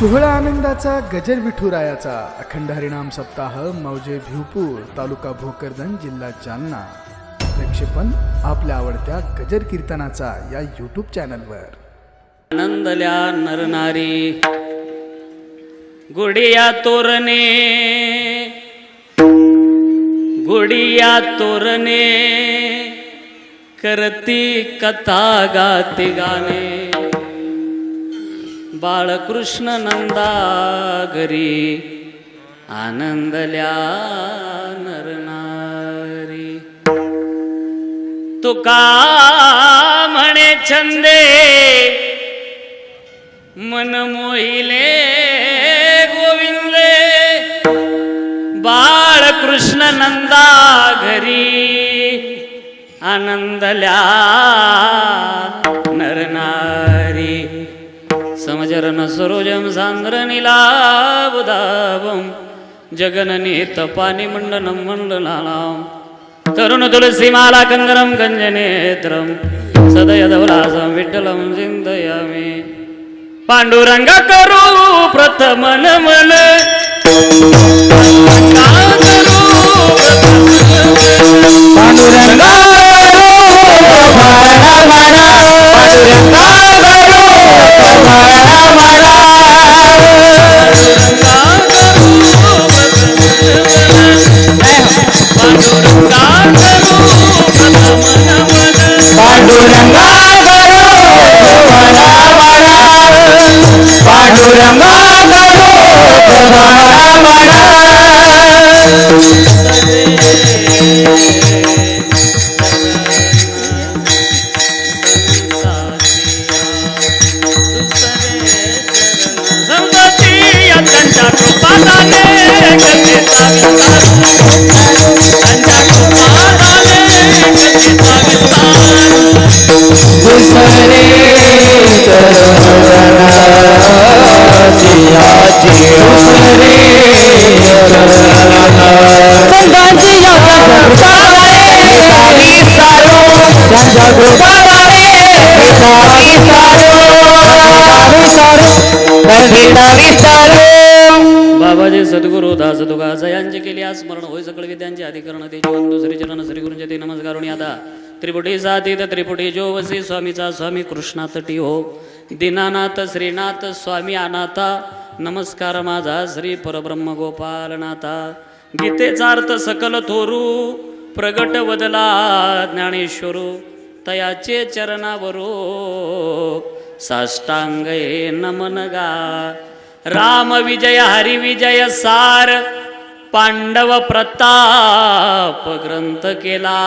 सोहळा आनंदाचा गजर विठुरायाचा. अखंड हरिणाम सप्ताह मौजे भिवपूर तालुका भोकरदन जिल्हा जालना. प्रक्षेपण आपल्या आवडत्या गजर कीर्तनाचा या यूट्यूब चॅनलवर आनंदल्या नरनारी गुडिया तोरणे. गुडिया तोरणे करती कथा गाते गाणे. बाळकृष्ण नंदा घरी आनंदल्या नरनारी. तुका म्हणे छंदे मन मोहिले गोविंदे. बाळकृष्ण नंदा घरी आनंदल्या समजरन सरोजम सांद्र निलाबुदाबम जगननीत पाणी मंडनं मंडलालाम तरुण तुलसीमाला कंदरम गंजनेत्रम सदय धवलासं विठ्ठलं चिंतयामि पांडुरंग करू प्रथम नमन। का नमन बाबाजी सद्गुरु दास तुका यांचे केले आज स्मरण. होय सकळ विद्यांचे अधिकरण ते जीवन दुसरे चरण श्री गुरुंचे ते नमस्कार आता त्रिपुटी सातीत त्रिपुटी जो वसी स्वामीचा स्वामी कृष्णा तटी हो. दीनानाथ श्रीनाथ स्वामी अनाथा नमस्कार माझा श्री परब्रह्म गोपालनाथा गीतेचा अर्थ सकल थोरू प्रगट बदला ज्ञानेश्वरू तयाचे चरणावरो साष्टांगे नमन गा राम विजय हरिविजय सार पांडव प्रताप ग्रंथ केला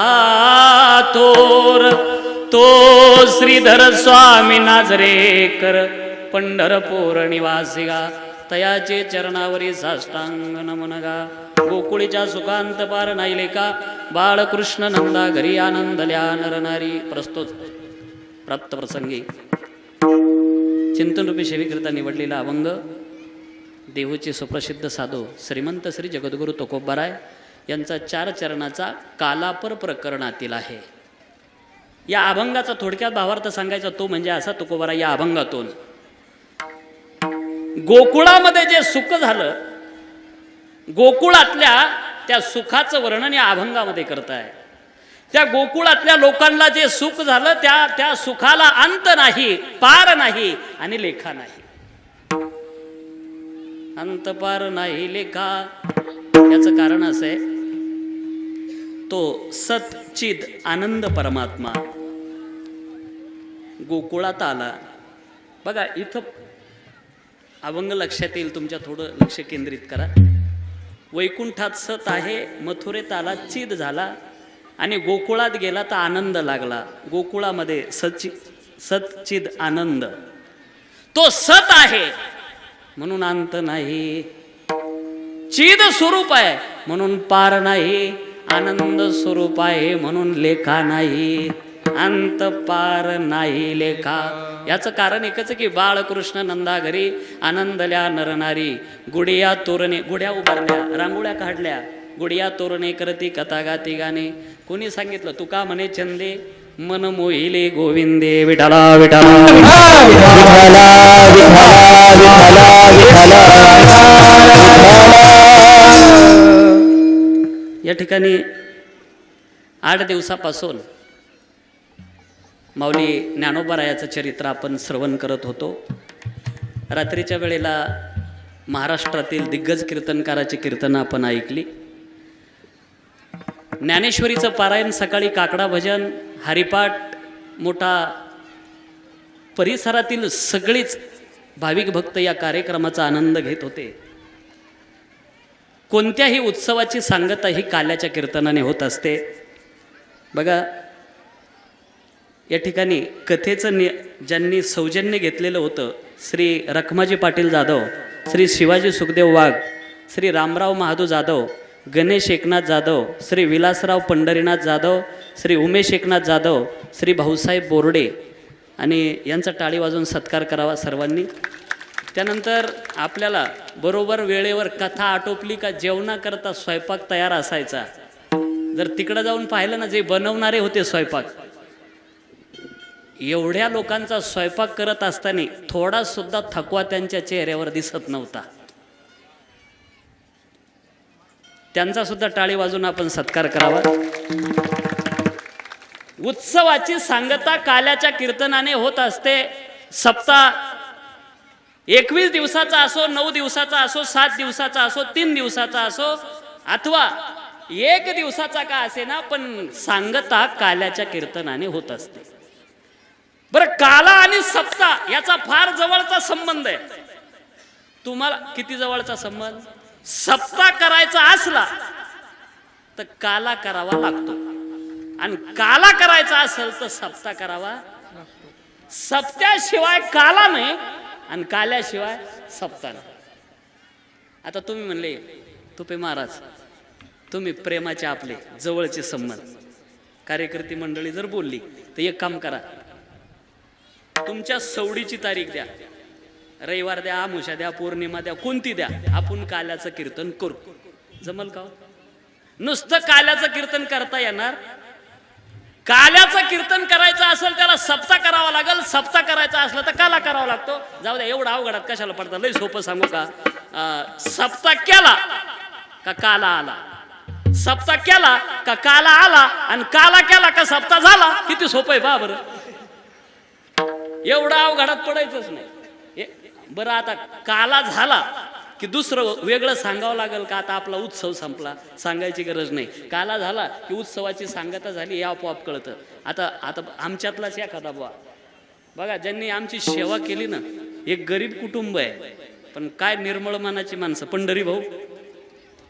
थोर. तो श्रीधर स्वामी नाजरेकर पंढरपूर निवासिगा तयाचे चरणावरी साष्टांग नमनगा गोकुळीच्या सुखांत पार नाईले का बाळकृष्ण नंदा घरी आनंदल्या नरनारी प्रस्तुत. प्राप्त प्रसंगी चिंतनरूपी सेविकरिता निवडलेला अभंग देहूचे सुप्रसिद्ध साधू श्रीमंत श्री जगद्गुरू तोकोबराय यांचा चार चरणाचा कालापर प्रकरणातील आहे. या अभंगाचा थोडक्यात भावार्थ सांगायचा तो म्हणजे असा तुकोबारा या अभंगातून. गोकुळामध्ये जे सुख झालं गोकुळातल्या त्या सुखाचं वर्णन या अभंगामध्ये करताय. त्या गोकुळातल्या लोकांना जे सुख झालं त्या त्या सुखाला अंत नाही पार नाही आणि लेखा नाही. अंत पार नाही लेखा. याचं कारण असं आहे तो सतचिद आनंद परमात्मा. गोकुळात आला. बघा इथं अभंग लक्षात येईल तुमच्या थोडं लक्ष केंद्रित करा. वैकुंठात सत आहे मथुरेत आला चिद झाला आणि गोकुळात गेला तर आनंद लागला. गोकुळामध्ये सचि सतचिद आनंद. तो सत आहे म्हणून अंत नाही. चिद स्वरूप आहे म्हणून पार नाही. आनंद स्वरूप आहे म्हणून लेखा नाही अंत पार नाही लेखा. याचं कारण एकच की बाळकृष्ण नंदा घरी आनंदल्या नरनारी गुडिया तोरणे गुड्या उभारल्या रांगोळ्या काढल्या गुडिया तोरणे करती कथा गाती गाणे. कोणी सांगितलं? तुका म्हणे चंदे मन मोहिले गोविंदे विठाला विठाला या ठिकाणी आठ दिवसापासून माऊली ज्ञानोबारायाचं चरित्र आपण श्रवण करत होतो. रात्रीच्या वेळेला महाराष्ट्रातील दिग्गज कीर्तनकाराची कीर्तनं आपण ऐकली. ज्ञानेश्वरीचं पारायण सकाळी काकडा भजन हरिपाठ मोठा परिसरातील सगळीच भाविक भक्त या कार्यक्रमाचा आनंद घेत होते. कोणत्याही उत्सवाची सांगता ही काल्याच्या कीर्तनाने होत असते. बघा या ठिकाणी कथेचं नि ज्यांनी सौजन्य घेतलेलं होतं श्री रखमाजी पाटील जाधव श्री शिवाजी सुखदेव वाघ श्री रामराव महादू जाधव गणेश एकनाथ जाधव श्री विलासराव पंढरीनाथ जाधव श्री उमेश एकनाथ जाधव श्री भाऊसाहेब बोर्डे आणि यांचा टाळी वाजवून सत्कार करावा सर्वांनी. त्यानंतर आपल्याला बरोबर वेळेवर कथा आटोपली का जेवणाकरता स्वयंपाक तयार असायचा. जर तिकडं जाऊन पाहिलं ना जे बनवणारे होते स्वयंपाक. एवढ्या लोकांचा स्वयंपाक करत असताना थोडा सुद्धा थकवा त्यांच्या चेहऱ्यावर दिसत नव्हता. त्यांचा सुद्धा टाळी वाजून आपण सत्कार करावा. उत्सवाची सांगता काल्याच्या कीर्तनाने होत असते. सप्ताह एकवीस दिवसाचा असो नऊ दिवसाचा असो सात दिवसाचा असो तीन दिवसाचा असो अथवा एक दिवसाचा का असे ना पण सांगता काल्याच्या कीर्तनाने होत असते. बरं काला आणि सप्ता याचा फार जवळचा संबंध आहे. तुम्हाला किती जवळचा संबंध? सप्ता करायचा असला तर काला करावा लागतो. आणि काला करायचा असेल तर सप्ता करावा सप्त्याशिवाय काला नाही आणि काल्याशिवाय सप्तान आता तुम्ही म्हणले तुपे महाराज तुम्ही प्रेमाचे आपले जवळचे संबंध. कार्यकर्ती मंडळी जर बोलली तर एक काम करा. तुमच्या सवडीची तारीख द्या. रविवार द्या आमुषा द्या पौर्णिमा द्या कोणती द्या आपण काल्याचं कीर्तन करू. जमल का हो? नुसतं काल्याचं कीर्तन करता येणार काल्याचं कीर्तन करायचं असेल त्याला सप्ता करावा लागेल. सप्ता करायचा असला तर काला करावा लागतो. जाऊ द्या एवढा अवघडात कशाला पडतं? लई सोपं सांगू का? सप्ता केला का काला आला? सप्ता केला का काला आला आणि काला केला का सप्ता झाला? किती सोपं आहे बा बरं. एवढा अवघडात पडायचंच नाही. बरं आता काला झाला की दुसरं वेगळं सांगावं लागेल का? आता आपला उत्सव संपला. सांगायची गरज नाही. काला झाला की उत्सवाची सांगता झाली हे आपोआप कळतं. आता आता आमच्यातलाच एखादा बुवा. बघा ज्यांनी आमची सेवा केली ना एक गरीब कुटुंब आहे. पण काय निर्मळ मनाची माणसं. पंढरी भाऊ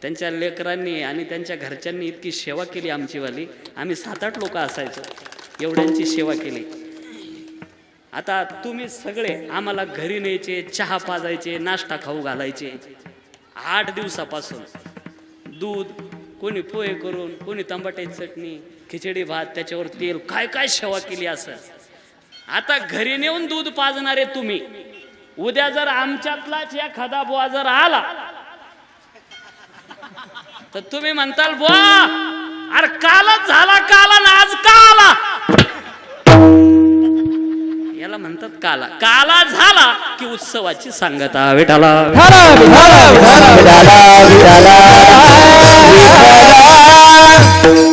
त्यांच्या लेकरांनी आणि त्यांच्या घरच्यांनी इतकी सेवा केली आमचीवाली. आम्ही सात आठ लोक असायचो. एवढ्यांची सेवा केली. आता तुम्ही सगळे आम्हाला घरी न्यायचे चहा पाजायचे नाश्ता खाऊ घालायचे. आठ दिवसापासून दूध कोणी पोहे करून कोणी टमाट्याची चटणी खिचडी भात त्याच्यावर तेल काय काय सेवा केली असं आता घरी नेऊन दूध पाजणारे तुम्ही. उद्या जर आमच्यातलाच एखादा बुवा जर आला तर तुम्ही म्हणताल बुवा अरे कालच झाला काला ना आज का आला? याला म्हणतात काला. काला झाला की उत्सवाची सांगता विठाला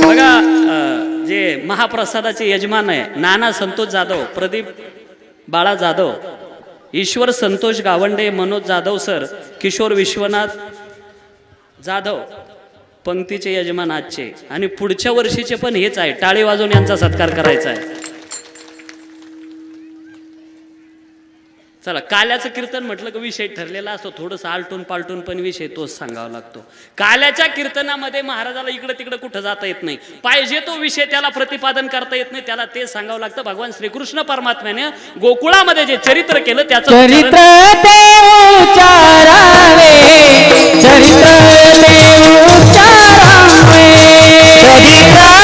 बघा जे महाप्रसादाचे यजमान आहे नाना संतोष जाधव प्रदीप बाळा जाधव ईश्वर संतोष गावंडे मनोज जाधव सर किशोर विश्वनाथ जाधव पंक्तीचे यजमान आजचे. आणि पुढच्या वर्षीचे पण हेच आहे टाळी वाजवून यांचा सत्कार करायचा आहे. चला काल्याचं कीर्तन म्हटलं की विषय ठरलेला असतो थोडंसं आलटून पालटून पण विषय तोच सांगावा लागतो. काल्याच्या कीर्तनामध्ये महाराजाला इकडं तिकडं कुठं जाता येत नाही. पाहिजे तो विषय त्याला प्रतिपादन करता येत नाही त्याला ते सांगावं लागतं. भगवान श्रीकृष्ण परमात्म्याने गोकुळामध्ये जे चरित्र केलं त्याचं चरित्र चरित्र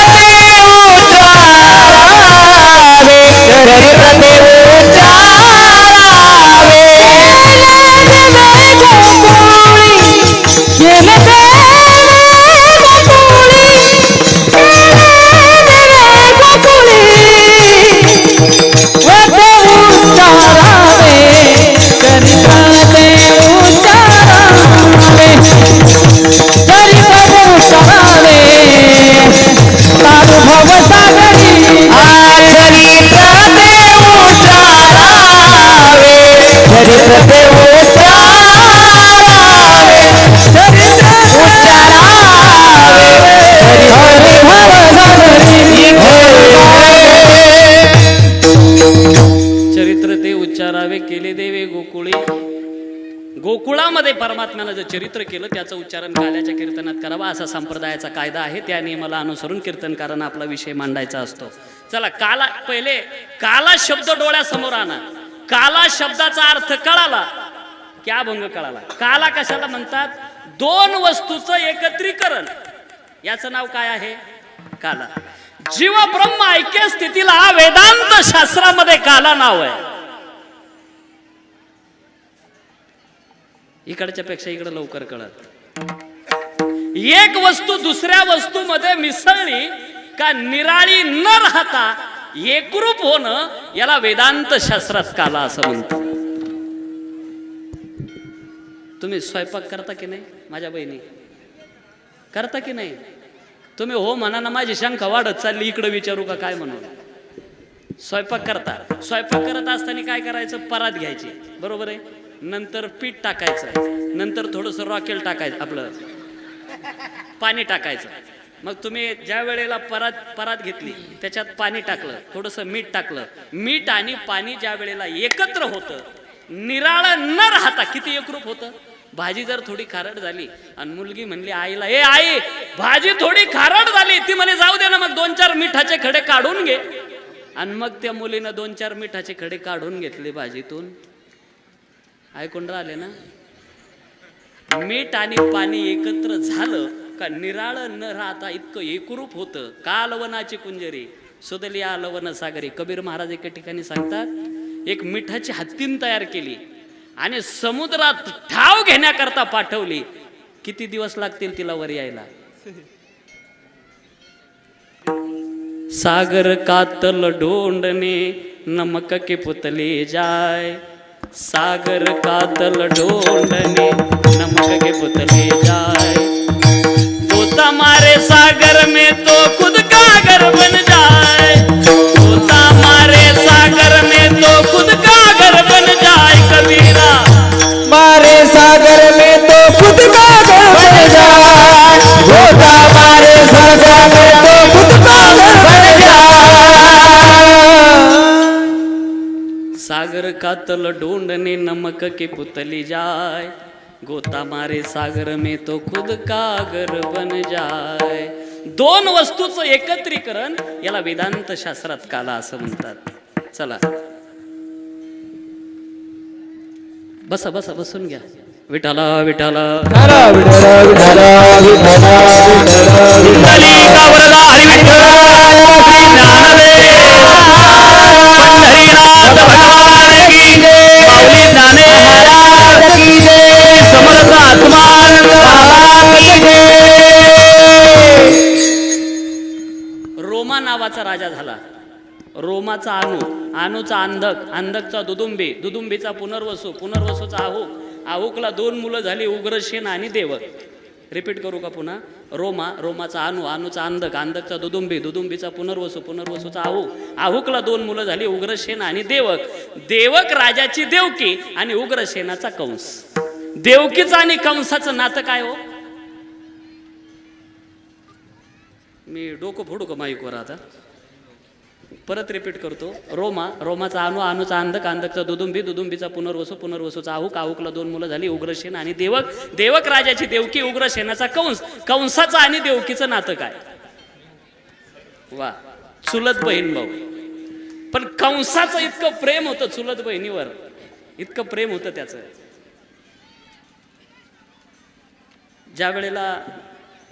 महाराजांना जे चरित्र केलं त्याचं उच्चारण काल्याच्या कीर्तनात करावा असा संप्रदायाचा कायदा आहे. त्या नियमाला अनुसरून कीर्तनकारांना आपला विषय मांडायचा असतो. चला काला पहिले काला शब्द डोळ्यासमोर आणा. काला शब्दाचा अर्थ कळाला. की अभंग कळाला? काला कशाला म्हणतात? दोन वस्तूचं एकत्रीकरण. याचं नाव काय आहे? काला. जीव ब्रह्म ऐक्य स्थितीला वेदांत शास्त्रामध्ये काला नाव आहे. इकडच्या पेक्षा इकडं लवकर कळत. एक वस्तू दुसऱ्या वस्तूमध्ये मिसळली का निराळी न राहता एकरूप होणं याला वेदांत शास्त्रात काला असं म्हणतात. तुम्ही स्वयंपाक करता की नाही माझ्या बहिणी? करता की नाही? तुम्ही हो म्हणा ना माझी शंका वाढत चालली इकडं विचारू का काय म्हणून? स्वयंपाक करता. स्वयंपाक करत असताना काय करायचं? परात घ्यायची. बरोबर आहे? नंतर पीठ टाकायचं. नंतर थोडंसं रॉकेल टाकायचं आपलं. पाणी टाकायचं. मग तुम्ही ज्या वेळेला परात परात घेतली त्याच्यात पाणी टाकलं थोडंसं मीठ टाकलं. मीठ आणि पाणी ज्या वेळेला एकत्र होतं निराळा न राहता किती एकरूप होतं? भाजी जर थोडी खारट झाली आणि मुलगी म्हणली आईला ए आई भाजी थोडी खारट झाली. ती म्हणे जाऊ दे ना मग दोन चार मिठाचे खडे काढून घे. आणि मग त्या मुलीनं दोन चार मिठाचे खडे काढून घेतले भाजीतून. ऐकून राहिले ना? मीठ आणि पाणी एकत्र झालं का निराळ न राहता इतकं एकरूप होतं. का लवणाची कुंजरी? सुदली आलवन सागरी. कबीर महाराज एका ठिकाणी सांगतात एक मिठाची हत्तीन तयार केली आणि समुद्रात ठाव घेण्याकरता पाठवली. किती दिवस लागतील तिला वर यायला? सागर कातल ढोंडने नमक के पुतले जाय. सागर कातल ढोंडने नमक के पुतले जाए तोता मारे सागर में तो खुद कागर बन जाए सागर कातल ढूंढने नमक के पुतली जाए गोता मारे सागर में तो खुद कागर बन जाए दोन वस्तूचं एकत्रीकरण याला वेदांत शास्त्रात काला असं म्हणतात. चला. बसा बसा बसून घ्या. विठाला विठाला विठ्ठला समर्थ आत्मानंद रोमा नावाचा राजा झाला. रोमाचा अनु अनुचा अंधक अंधकचा दुदुंबी दुदुंबीचा पुनर्वसू पुनर्वसूचा आहुक. आहुकला दोन मुलं झाली उग्रसेन आणि देवक रिपीट करू का पुन्हा? रोमा रोमाचा अनु अनुचा अंधक अंधकचा दुदुंबी दुदुंबीचा पुनर्वसू पुनर्वसूचा आहू. आहुकला दोन मुलं झाली उग्रसेन आणि देवक. देवक राजाची देवकी आणि उग्रसेनाचा कंस. देवकीचं आणि कंसाचं नातं काय हो? मी डोकं फोडू का माईकवर आता? परत रिपीट करतो. रोमा रोमाचा अनु अनुचा अंधक अंधकचा दुदुंबी दुदुंबीचा पुनर्वसू पुनर्वसूचा आहुक आहुकला दोन मुलं झाली उग्रसेन आणि देवक. देवक राजाची देवकी उग्रसेनाचा कंस. कंसाचं आणि देवकीचं नातं काय? वा चुलत बहीण भाऊ. पण कंसाचं इतकं प्रेम होतं चुलत बहिणीवर. इतकं प्रेम होतं त्याचं. ज्या वेळेला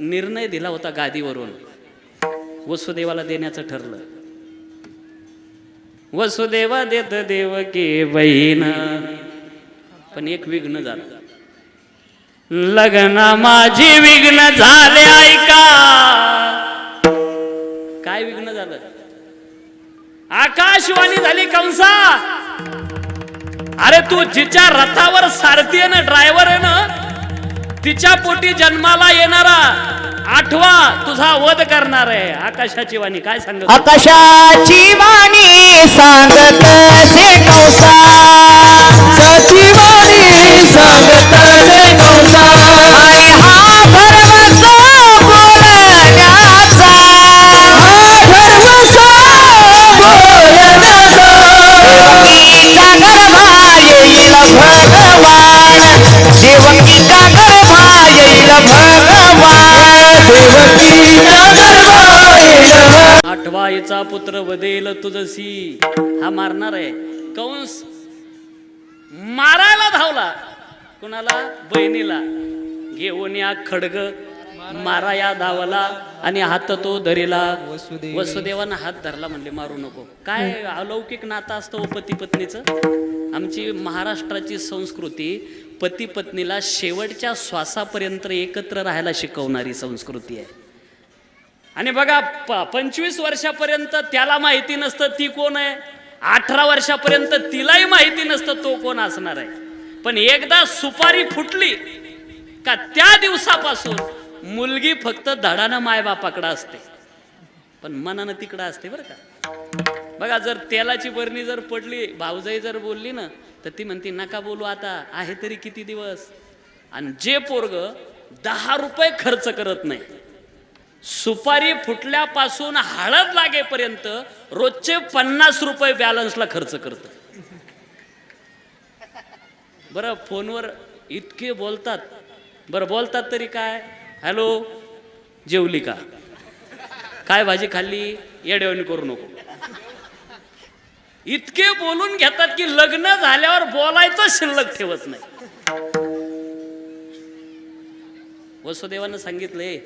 निर्णय दिला होता गादीवरून वसुदेवाला देण्याचं ठरलं वसुदेवा देत देव की बहीण. पण एक विघ्न झालं. लग्न माझी विघ्न झाले ऐका. काय विघ्न झालं? आकाशवाणी झाली कंसा. अरे तू जिच्या रथावर सारथी आहे ना ड्रायव्हर आहे ना तिच्या पोटी जन्माला येणारा आठवा तुझा वध करणार आहे. आकाशाची वाणी काय सांगत? आकाशाची वाणी सांगत से कौसा. सची वाणी सांगत से कौसा. आणि हा भरवसा बोलण्याचा. हा भरवसा बोलण्याचा. देवकीच्या गर्भाय मायेचा पुत्र वदेल तुझसी. हा मारणार आहे. कंस मारायला धावला. कुणाला? बहिणीला. घेऊन या खडग. मारा या धावला आणि हात तो धरिला. वसुदेवानं हात धरला म्हणले मारू नको. काय अलौकिक नातं असतं हो पती पत्नीचं आमची महाराष्ट्राची संस्कृती पती पत्नीला शेवटच्या श्वासापर्यंत एकत्र राहायला शिकवणारी संस्कृती आहे. आणि बघा प पंचवीस वर्षापर्यंत त्याला माहिती नसतं ती कोण आहे. अठरा वर्षापर्यंत तिलाही माहिती नसतं तो कोण असणार आहे. पण एकदा सुपारी फुटली का त्या दिवसापासून मुलगी फक्त धडानं मायबापाकडं असते. पण मनानं तिकडं असते बरं का. बघा जर तेलाची बरणी जर पडली भाऊजाई जर बोलली ना तर ती म्हणते नका बोलू आता आहे तरी किती दिवस? आणि जे पोरग दहा रुपये खर्च करत नाही. सुपारी फुटल्यापासून हळद लागेपर्यंत रोजचे पन्नास रुपये बॅलन्सला खर्च करत. बरं फोनवर इतके बोलतात. बरं बोलतात तरी काय? हॅलो जेवली का? काय भाजी खाल्ली? येडेवणी करू नको. इतके बोलून घेतात की लग्न झाल्यावर बोलायचं शिल्लक ठेवत नाही. वसुदेवानं सांगितले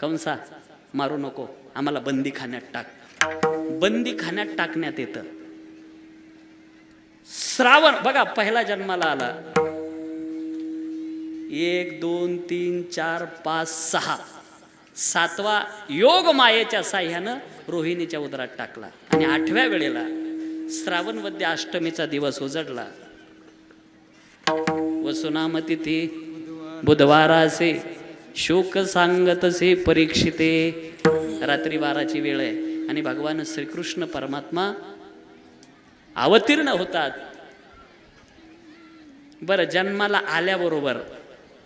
कंसा मारू नको. आम्हाला बंदी खाण्यात टाक. बंदी खाण्यात टाकण्यात येतं. श्रावण बघा पहिला जन्माला आला. एक दोन तीन चार पाच सहा. सातवा योग मायेच्या साह्यानं रोहिणीच्या उदरात टाकला. आणि आठव्या वेळेला श्रावण अष्टमीचा दिवस उजडला. वसुनाम तिथी बुधवारासे शोक सांगतसे परीक्षिते. रात्री बाराची वेळ आहे. आणि भगवान श्रीकृष्ण परमात्मा अवतीर्ण होतात. बरं जन्माला आल्याबरोबर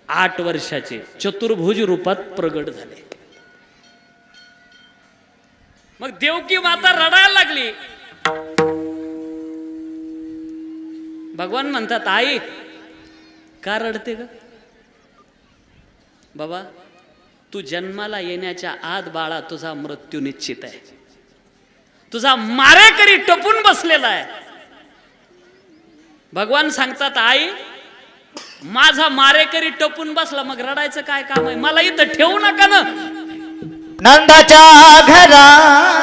आठ वर्षाचे चतुर्भुज रूपात प्रगट झाले. मग देवकी माता रडायला लागली. भगवान म्हणतात आई का रडते ग? बाबा तू जन्माला येण्याच्या आत बाळा तुझा मृत्यू निश्चित आहे. तुझा मारेकरी टपून बसलेला आहे. भगवान सांगतात आई माझा मारेकरी टपून बसला मग रडायचं काय काम आहे? मला इथं ठेवू नका ना. नंदाच्या घरा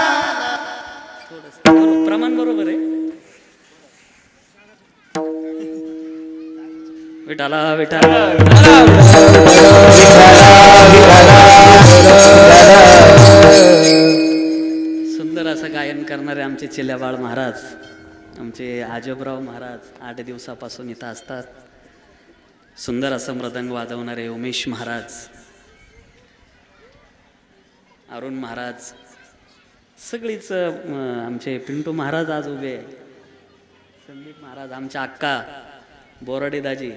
विठाला विठाला. सुंदर असं गायन करणारे आमचे चिल्याबाळ महाराज आमचे आजोबराव महाराज आठ दिवसापासून इथं असतात. सुंदर असं मृदंग वाजवणारे उमेश महाराज अरुण महाराज सगळीच आमचे पिंटू महाराज आज उभे. आहे संदीप महाराज आमच्या अक्का बोराडे दाजी.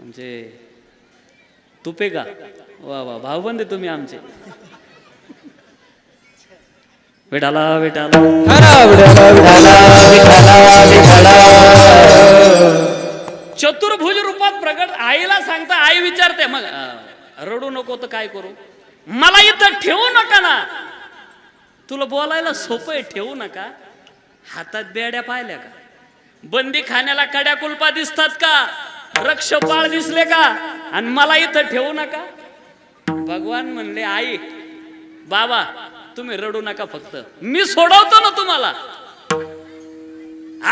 आमचे तुपे का वा वा भाऊबंद तुम्ही आमचे. विठाला विठाला चतुर्भुज रूपात प्रगट आईला सांगता आई विचारते मग रडू नको तर काय करू? मला इथं ठेवू नका ना. तुला बोलायला सोपं आहे ठेवू नका. हातात बेड्या पाहिल्या का? बंदी खाण्याला कड्या कुलपा दिसतात का? रक्षपाळ दिसले का? आणि मला इथं ठेवू नका. भगवान म्हणले आई बाबा तुम्ही रडू नका फक्त. मी सोडवतो ना तुम्हाला.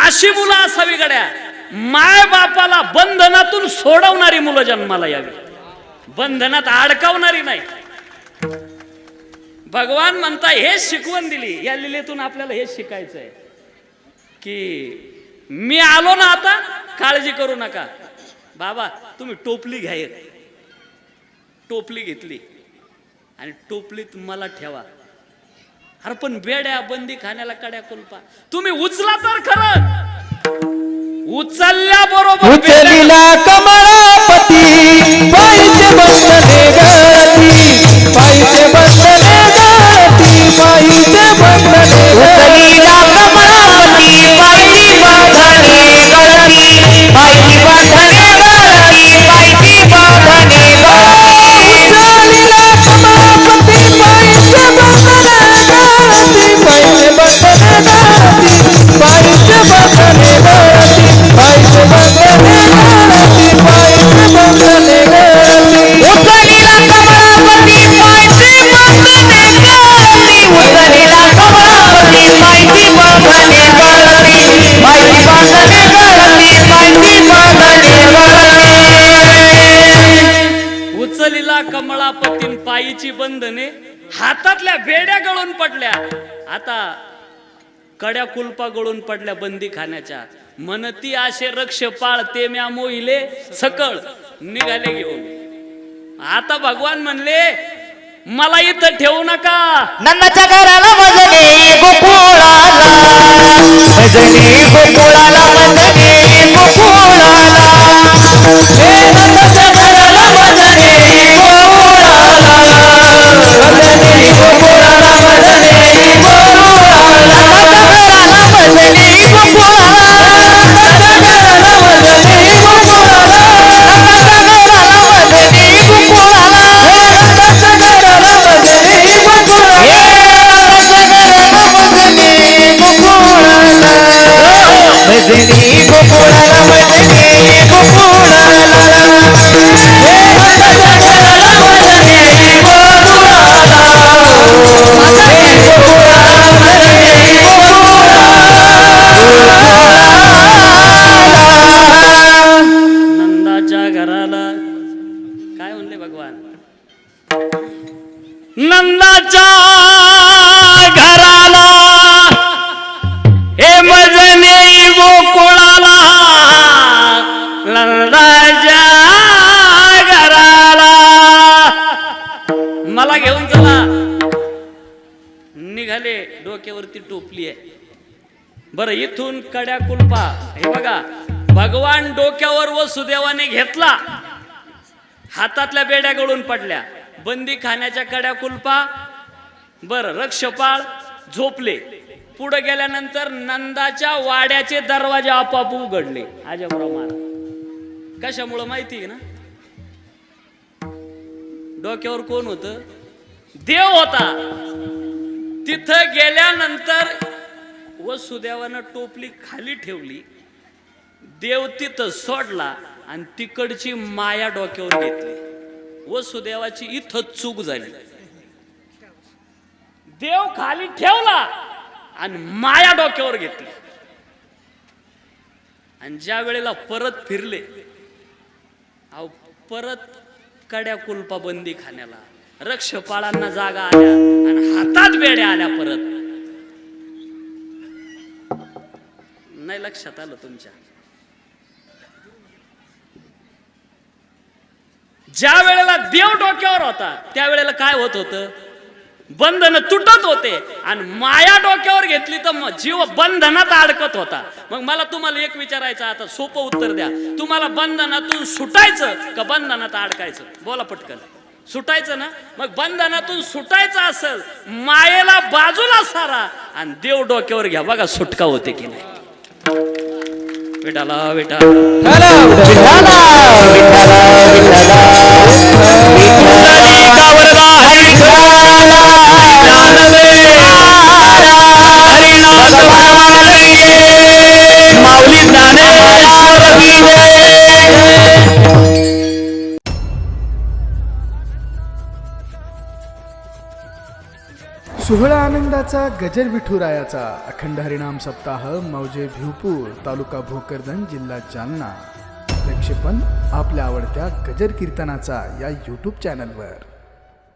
अशी मुलं असावी गड्या. माय बापाला बंधनातून सोडवणारी मुलं जन्माला यावी. बंधनात अडकवणारी नाही. भगवान म्हणता हे शिकवण दिली. या लिलेतून आपल्याला हे शिकायचं आहे की मी आलो ना आता काळजी करू नका. बाबा तुम्ही टोपली घ्या एक. टोपली घेतली. आणि टोपलीत मला ठेवा. अरे पण बेड्या बंदी खाण्याला कड्या कुलपा. तुम्ही उचला तर खरं. उचलल्या बरोबर मनाने कमळापतीन पायीची बंधने हातातल्या बेड्या गळून पडल्या. आता कड्या कुलपा गळून पडल्या बंदी खाण्याच्या. मनती आशे रक्ष पाळ ते म्या मोहिले सकळ. निघाले घेऊन. आता भगवान म्हणले मला इथं ठेवू नका. नन्नाच्या घराला गोकुळाला. गोकुळाला गोकुळाला. हे नन्नाच्या घराला मजनी गोकुळाला. मजनी गोकुळाला मजनी गोकुळाला. नन्नाच्या घराला मजनी गोकुळाला. डोक्यावरती टोपली आहे. बरं इथून कड्या कुलपा हे बघा भगवान डोक्यावर वसुदेवाने घेतला. हातातल्या बेड्या गळून पडल्या. बंदी खाण्याच्या कड्या कुलपा बर रक्षपाळ झोपले. पुढे गेल्यानंतर नंदाच्या वाड्याचे दरवाजे आपोआप उघडले. आजबराव महाराज कशामुळं माहिती आहे ना? डोक्यावर कोण होत? देव होता. तिथं गेल्यानंतर वसुदेवानं टोपली खाली ठेवली. देव तिथं सोडला आणि तिकडची माया डोक्यावर घेतली. वसुदेवाची इथं चूक झाली. देव खाली ठेवला आणि माया डोक्यावर घेतली. आणि ज्या वेळेला परत फिरले अहो परत कड्या कुलपा बंदी खाण्याला रक्षपाळांना जागा आल्या आणि हातात बेड्या आल्या परत. नाही लक्षात आलं तुमच्या. ज्या वेळेला देव डोक्यावर होता त्यावेळेला काय होत होतं? बंधन तुटत होते आणि माया डोक्यावर घेतली तर जीव बंधनात अडकत होता. मग मला तुम्हाला एक विचारायचं आता सोपं उत्तर द्या. तुम्हाला बंधनातून सुटायचं का बंधनात अडकायचं? बोला पटकन. सुटायचं ना? मग बंधनातून सुटायचं असेल मायेला बाजूला सारा आणि देव डोक्यावर घ्या. बघा सुटका होते की नाही. विठाला विठा विठाला माऊली ज्ञानेश्वर सोहळा आनंदाचा गजर विठुरायाचा अखंड हरिणाम सप्ताह मौजे भिवपूर तालुका भोकरदन जिल्हा जालना. प्रक्षेपण आपल्या आवडत्या गजर कीर्तनाचा या यूट्यूब चॅनलवर